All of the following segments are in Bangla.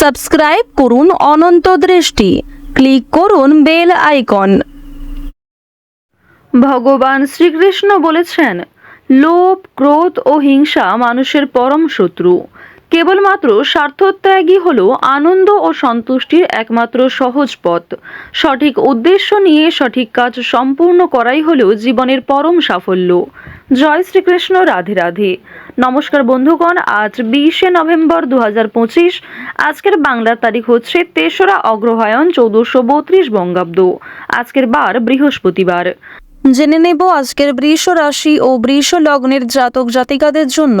সাবস্ক্রাইব করুন অনন্ত দৃষ্টি। ক্লিক করুন বেল আইকন। ভগবান শ্রীকৃষ্ণ বলেছেন, লোভ, ক্রোধ ও হিংসা মানুষের পরম শত্রু। কেবলমাত্র স্বার্থত্যাগই হল আনন্দ ও সন্তুষ্টির একমাত্র সহজ পথ। সঠিক উদ্দেশ্য নিয়ে সঠিক কাজ সম্পূর্ণ করাই হল জীবনের পরম সাফল্য। জয় শ্রীকৃষ্ণ, রাধে রাধে। নমস্কার বন্ধুগণ, আজ বিশে নভেম্বর দু আজকের বাংলার তারিখ হচ্ছে তেসরা অগ্রহায়ণ চৌদ্দশো বত্রিশ বঙ্গাব্দ। আজকের বার বৃহস্পতিবার। জেনে নেব আজকের বৃষ রাশি ও বৃষ লগ্নের জাতক জাতিকাদের জন্য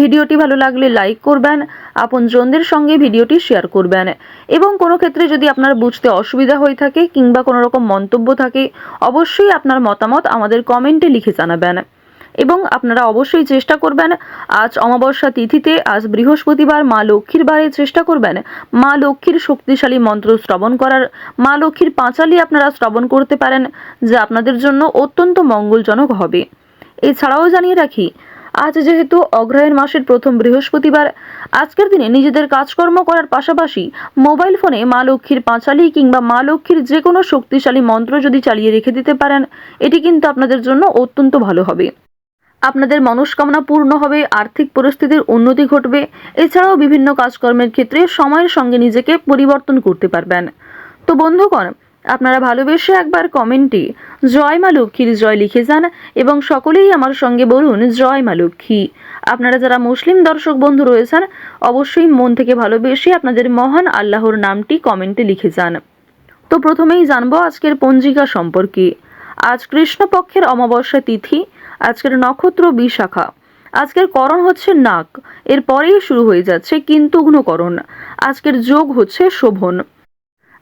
ভিডিওটি ভালো লাগলে লাইক করবেন, আপনজনদের সঙ্গে ভিডিওটি শেয়ার করবেন। এবং কোনো ক্ষেত্রে যদি আপনার বুঝতে অসুবিধা হয়ে থাকে কিংবা কোনো রকম মন্তব্য থাকে, অবশ্যই আপনার মতামত আমাদের কমেন্টে লিখে জানাবেন। এবং আপনারা অবশ্যই চেষ্টা করবেন, আজ অমাবস্যা তিথিতে আজ বৃহস্পতিবার মা লক্ষ্মীর বারে চেষ্টা করবেন, মা লক্ষ্মীর শক্তিশালী মন্ত্র শ্রবণ করার। মা লক্ষ্মীর পাঁচালি আপনারা শ্রবণ করতে পারেন, যা আপনাদের জন্য অত্যন্ত মঙ্গলজনক হবে। এছাড়াও জানিয়ে রাখি আজ যেহেতু অগ্রহায়ণ মাসের প্রথম বৃহস্পতিবার, আজকের দিনে নিজেদের কাজকর্ম করার পাশাপাশি মোবাইল ফোনে মা লক্ষ্মীর পাঁচালি কিংবা মা লক্ষ্মীর যে কোনো শক্তিশালী মন্ত্র যদি চালিয়ে রেখে দিতে পারেন, এটি কিন্তু আপনাদের জন্য অত্যন্ত ভালো হবে। আপনাদের মনস্কামনা পূর্ণ হবে, আর্থিক পরিস্থিতির উন্নতি ঘটবে, এছাড়াও বিভিন্ন কাজকর্মের ক্ষেত্রে সময়ের সঙ্গে নিজেকে পরিবর্তন করতে পারবেন। তো বন্ধুগণ আপনারা ভালোবেসে একবার কমেন্টে জয় মা লক্ষ্মীর জয় লিখে যান এবং সকলেই আমার সঙ্গে বলুন জয় মা লক্ষ্মী। আপনারা যারা মুসলিম দর্শক বন্ধু রয়েছেন, অবশ্যই মন থেকে ভালোবেসে আপনাদের মহান আল্লাহর নামটি কমেন্টে লিখে যান। তো প্রথমেই জানব আজকের পঞ্জিকা সম্পর্কে। আজ কৃষ্ণপক্ষের অমাবস্যা তিথি, আজকের নক্ষত্র বিশাখা। আজকের করণ হচ্ছে নাক এরপরেই শুরু হয়ে যাচ্ছে কিন্তুগ্নকরণ আজকের যোগ হচ্ছে শোভন।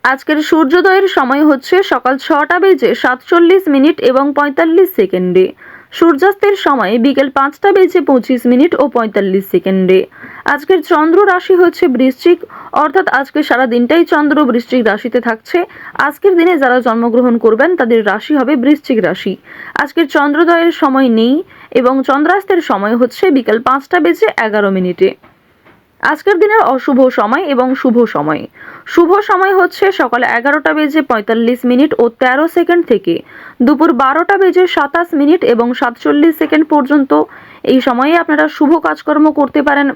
আজকের সূর্যোদয়ের সময় হচ্ছে সকাল ছটা বেজে সাতচল্লিশ মিনিট এবং পঁয়তাল্লিশ সেকেন্ডে। সূর্যাস্তের সময় বিকেল পাঁচটা বেজে পঁচিশ মিনিট ও পঁয়তাল্লিশ সেকেন্ডে। আজকের চন্দ্র রাশি হচ্ছে বৃশ্চিক, অর্থাৎ আজকে সারা দিনটাই চন্দ্র বৃশ্চিক রাশিতে থাকছে। আজকের দিনে যারা জন্মগ্রহণ করবেন, তাদের রাশি হবে বৃশ্চিক রাশি। আজকের চন্দ্রোদয়ের সময় নেই এবং চন্দ্রাস্তের সময় হচ্ছে বিকেল পাঁচটা বেজে এগারো মিনিটে। আজকের দিনের অশুভ সময় এবং শুভ সময়। শুভ সময় হচ্ছে সকাল এগারোটা বেজে পঁয়তাল্লিশ মিনিট ও তেরো সেকেন্ড থেকে দুপুর বারোটা বেজে সাতাশ মিনিট এবং সাতচল্লিশ সেকেন্ড পর্যন্ত। এই সময়ে আপনারা শুভ কাজকর্ম করতে পারেন।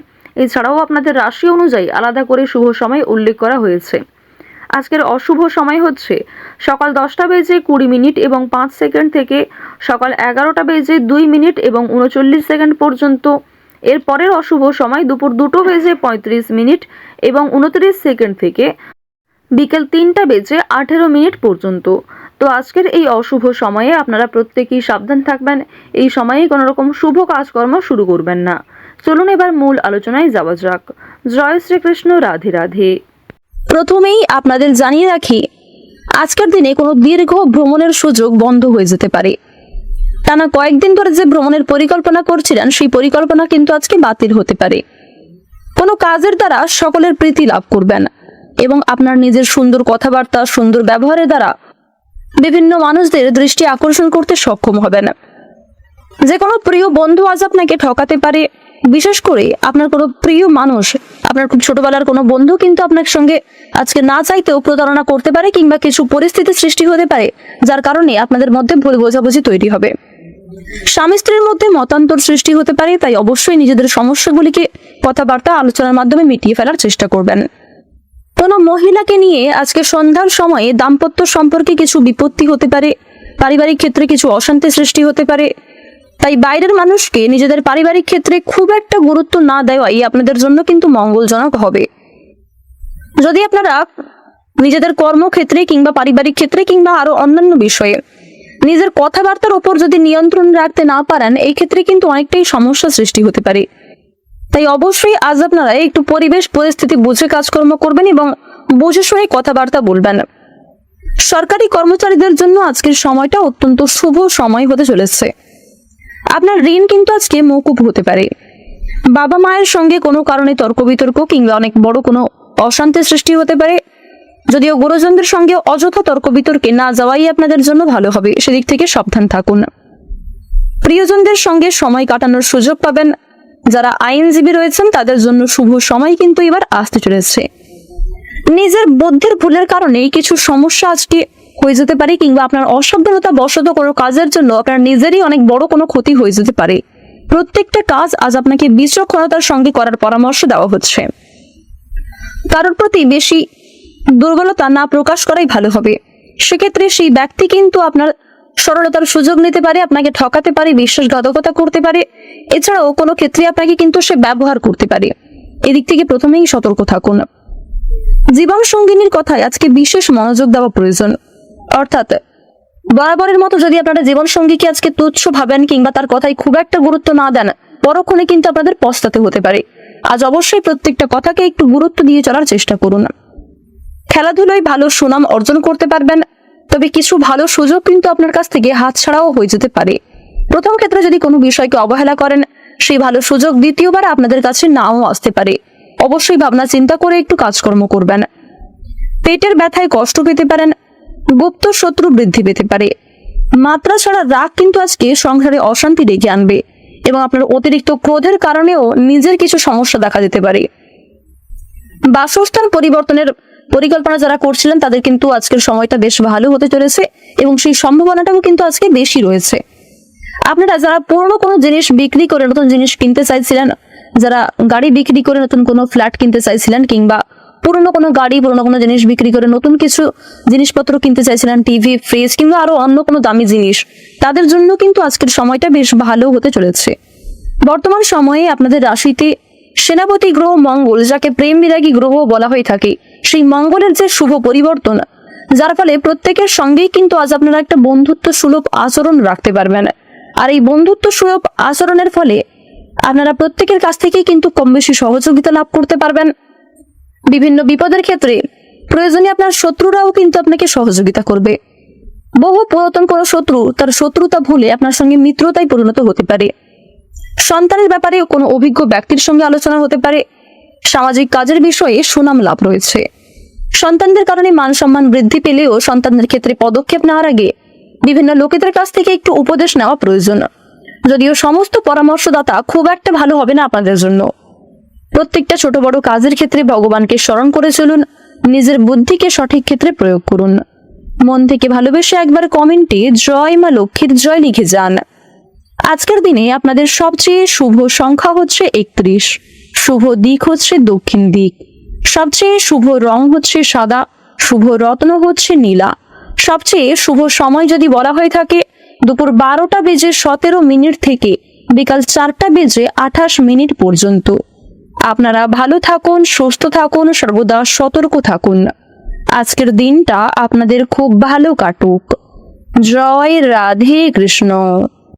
এছাড়াও আপনাদের রাশি অনুযায়ী আলাদা করে শুভ সময় উল্লেখ করা হয়েছে। আজকের অশুভ সময় হচ্ছে সকাল দশটা বেজে কুড়ি মিনিট এবং পাঁচ সেকেন্ড থেকে সকাল এগারোটা বেজে দুই মিনিট এবং উনচল্লিশ সেকেন্ড পর্যন্ত। এর পরের অশুভ সময় দুপুর দুটো বেজে পঁয়ত্রিশ মিনিট এবং উনত্রিশ সেকেন্ড থেকে বিকেল তিনটা বেজে আঠেরো মিনিট পর্যন্ত। তো আজকের এই অশুভ সময়ে আপনারা প্রত্যেকেই সাবধান থাকবেন, এই সময়ে কোনো রকম শুভ কাজকর্ম শুরু করবেন না। চলুন এবার মূল আলোচনায় যাওয়া যাক। জয় শ্রীকৃষ্ণ, রাধে রাধে। প্রথমেই আপনাদের জানিয়ে রাখি, আজকের দিনে কোনো দীর্ঘ ভ্রমণের সুযোগ বন্ধ হয়ে যেতে পারে। টানা কয়েকদিন ধরে যে ভ্রমণের পরিকল্পনা করছিলেন, সেই পরিকল্পনা কিন্তু আজকে বাতিল হতে পারে। কোনো কাজের দ্বারা সকলের প্রীতি লাভ করবেন এবং আপনার নিজের সুন্দর কথাবার্তা, সুন্দর ব্যবহারের দ্বারা বিভিন্ন মানুষদের দৃষ্টি আকর্ষণ করতে সক্ষম হবেন। যে কোনো প্রিয় বন্ধু আজ আপনাকে ঠকাতে পারে। বিশেষ করে আপনার কোনো প্রিয় মানুষ, আপনার খুব ছোটবেলার কোনো বন্ধু কিন্তু আপনার সঙ্গে আজকে না চাইতেও প্রতারণা করতে পারে কিংবা কিছু পরিস্থিতি সৃষ্টি হতে পারে, যার কারণে আপনাদের মধ্যে ভুল বোঝাবুঝি তৈরি হবে। স্বামী স্ত্রীর মধ্যে মতান্তর সৃষ্টি হতে পারে, তাই অবশ্যই নিজেদের সমস্যাগুলিকে কথাবার্তা আলোচনার মাধ্যমে মিটিয়ে ফেলার চেষ্টা করবেন। কোনো মহিলাকে নিয়ে আজকে সন্ধ্যার সময়ে দাম্পত্য সম্পর্কে কিছু বিপত্তি হতে পারে, পারিবারিক ক্ষেত্রে কিছু অশান্তি সৃষ্টি হতে পারে, তাই বাইরের মানুষকে নিজেদের পারিবারিক ক্ষেত্রে খুব একটা গুরুত্ব না দেওয়াই আপনাদের জন্য কিন্তু মঙ্গলজনক হবে। যদি আপনারা নিজেদের কর্মক্ষেত্রে কিংবা পারিবারিক ক্ষেত্রে কিংবা আরও অন্যান্য বিষয়ে নিজের কথাবার্তার ওপর যদি নিয়ন্ত্রণ রাখতে না পারেন, এই ক্ষেত্রে কিন্তু অনেকটাই সমস্যা সৃষ্টি হতে পারে। তাই অবশ্যই আজ আপনারা একটু পরিবেশ, পরিস্থিতি বুঝে কাজকর্ম করবেন এবং বুঝে শুনে কথাবার্তা বলবেন। সরকারি কর্মচারীদের জন্য আজকের সময়টা অত্যন্ত শুভ সময় হতে চলেছে। আপনার ঋণ কিন্তু আজকে মৌকুব হতে পারে। বাবা মায়ের সঙ্গে কোনো কারণে তর্ক বিতর্ক কিংবা অনেক বড় কোনো অশান্তির সৃষ্টি হতে পারে। যদিও গুরুজনদের সঙ্গে অযথা তর্ক বিতর্কে না যাওয়াই আপনাদের জন্য ভালো হবে। সেদিক থেকে সাবধান থাকুন। প্রিয়জনদের সঙ্গে সময় কাটানোর সুযোগ পাবেন। যারা আইনজীবী রয়েছেন, তাদের জন্য শুভ সময় কিন্তু এবার আসতে চলেছে। নিজের বুদ্ধির ভুলের কারণেই কিছু সমস্যা আজকে হয়ে যেতে পারে কিংবা আপনার অসাবধানতা বশত কোনো কাজের জন্য আপনার নিজেরই অনেক বড় কোনো ক্ষতি হয়ে যেতে পারে। প্রত্যেকটা কাজ আজ আপনাকে বিচক্ষণতার সঙ্গে করার পরামর্শ দেওয়া হচ্ছে। কারোর প্রতি বেশি দুর্বলতা না প্রকাশ করাই ভালো হবে। সেক্ষেত্রে সেই ব্যক্তি কিন্তু আপনার সরলতার সুযোগ নিতে পারে, আপনাকে ঠকাতে পারে, বিশ্বাসঘাতকতা করতে পারে। এছাড়াও কোনো ক্ষেত্রে আপনাকে কিন্তু সে ব্যবহার করতে পারে। এদিক থেকে প্রথমেই সতর্ক থাকুন। জীবন সঙ্গিনীর কথায় আজকে বিশেষ মনোযোগ দেওয়া প্রয়োজন। অর্থাৎ, বরাবরের মতো যদি আপনারা জীবন সঙ্গীকে আজকে তুচ্ছ ভাবেন কিংবা তার কথায় খুব একটা গুরুত্ব না দেন, পরক্ষণে কিন্তু আপনাদের পস্তাতে হতে পারে। আজ অবশ্যই প্রত্যেকটা কথাকে একটু গুরুত্ব দিয়ে চলার চেষ্টা করুন। খেলাধুলায় ভালো সুনাম অর্জন করতে পারবেন, তবে কিছু ভালো সুযোগ কিন্তু আপনার কাছ থেকে হাতছাড়াও হয়ে যেতে পারে। প্রথম ক্ষেত্রে যদি কোনো বিষয়কে অবহেলা করেন, সেই ভালো সুযোগ দ্বিতীয়বার আপনাদের কাছে নাও আসতে পারে। অবশ্যই ভাবনা চিন্তা করে একটু কাজকর্ম করবেন। পেটের ব্যথায় কষ্ট পেতে পারেন, গুপ্ত শত্রু বৃদ্ধি পেতে পারে। মাত্রা ছাড়া রাগ কিন্তু আজকে সংসারে অশান্তি ডেকে আনবে এবং আপনার অতিরিক্ত ক্রোধের কারণেও নিজের কিছু সমস্যা দেখা দিতে পারে। বাসস্থান পরিবর্তনের পরিকল্পনা যারা করছিলেন, তাদের কিন্তু আজকের সময়টা বেশ ভালো হতে চলেছে এবং সেই সম্ভাবনাটাও কিন্তু আজকে বেশি রয়েছে। আপনারা যারা পুরনো কোনো জিনিস বিক্রি করে নতুন জিনিস কিনতে চাইছিলেন, যারা গাড়ি বিক্রি করে নতুন কোনো ফ্ল্যাট কিনতে চাইছিলেন কিংবা পুরনো কোনো গাড়ি, পুরনো কোনো জিনিস বিক্রি করে নতুন কিছু জিনিসপত্র কিনতে চাইছিলেন, টিভি, ফ্রিজ কিংবা আরও অন্য কোনো দামি জিনিস, তাদের জন্য কিন্তু আজকের সময়টা বেশ ভালো হতে চলেছে। বর্তমান সময়ে আপনাদের রাশিতে সেনাপতি গ্রহ মঙ্গল, যাকে প্রেম বিরাগী গ্রহ বলা হয়ে থাকে। সেই মঙ্গলের যে শুভ পরিবর্তন, যার ফলে প্রত্যেকের সঙ্গেই কিন্তু আজ আপনারা একটা বন্ধুত্ব সুলভ আচরণ রাখতে পারবেন। আর এই বন্ধুত্ব সুলভ আচরণের ফলে আপনারা প্রত্যেকের কাছ থেকেই কিন্তু কম বেশি সহযোগিতা লাভ করতে পারবেন। বিভিন্ন বিপদের ক্ষেত্রে প্রয়োজনে আপনার শত্রুরাও কিন্তু আপনাকে সহযোগিতা করবে। বহু পুরাতন কোনো শত্রু, তার শত্রুতা ভুলে আপনার সঙ্গে মিত্রতায় পরিণত হতে পারে। সন্তানের ব্যাপারে কোনো অভিজ্ঞ ব্যক্তির সঙ্গে আলোচনা হতে পারে? সামাজিক কাজের বিষয়ে সুনাম লাভ রয়েছে। সন্তানদের কারণে মান সম্মান বৃদ্ধি পেলেও সন্তানদের ক্ষেত্রে পদক্ষেপ নেওয়ার আগে বিভিন্ন লোকেদের কাছ থেকে একটু উপদেশ নেওয়া প্রয়োজন। যদিও সমস্ত পরামর্শদাতা খুব একটা ভালো হবে না আপনাদের জন্য। প্রত্যেকটা ছোট বড় কাজের ক্ষেত্রে ভগবানকে স্মরণ করে চলুন, নিজের বুদ্ধিকে সঠিক ক্ষেত্রে প্রয়োগ করুন। মন থেকে ভালোবেসে একবার কমেন্টে জয় মা লক্ষ্মীর জয় লিখে যান। আজকের দিনে আপনাদের সবচেয়ে শুভ সংখ্যা হচ্ছে একত্রিশ। শুভ দিক হচ্ছে দক্ষিণ দিক। সবচেয়ে শুভ রং হচ্ছে সাদা। শুভ রত্ন হচ্ছে নীলা। সবচেয়ে শুভ সময় যদি বলা হয়ে থাকে, দুপুর বারোটা বেজে সতেরো মিনিট থেকে বিকাল চারটা বেজে আঠাশ মিনিট পর্যন্ত। আপনারা ভালো থাকুন, সুস্থ থাকুন, সর্বদা সতর্ক থাকুন। আজকের দিনটা আপনাদের খুব ভালো কাটুক। জয় রাধে কৃষ্ণ।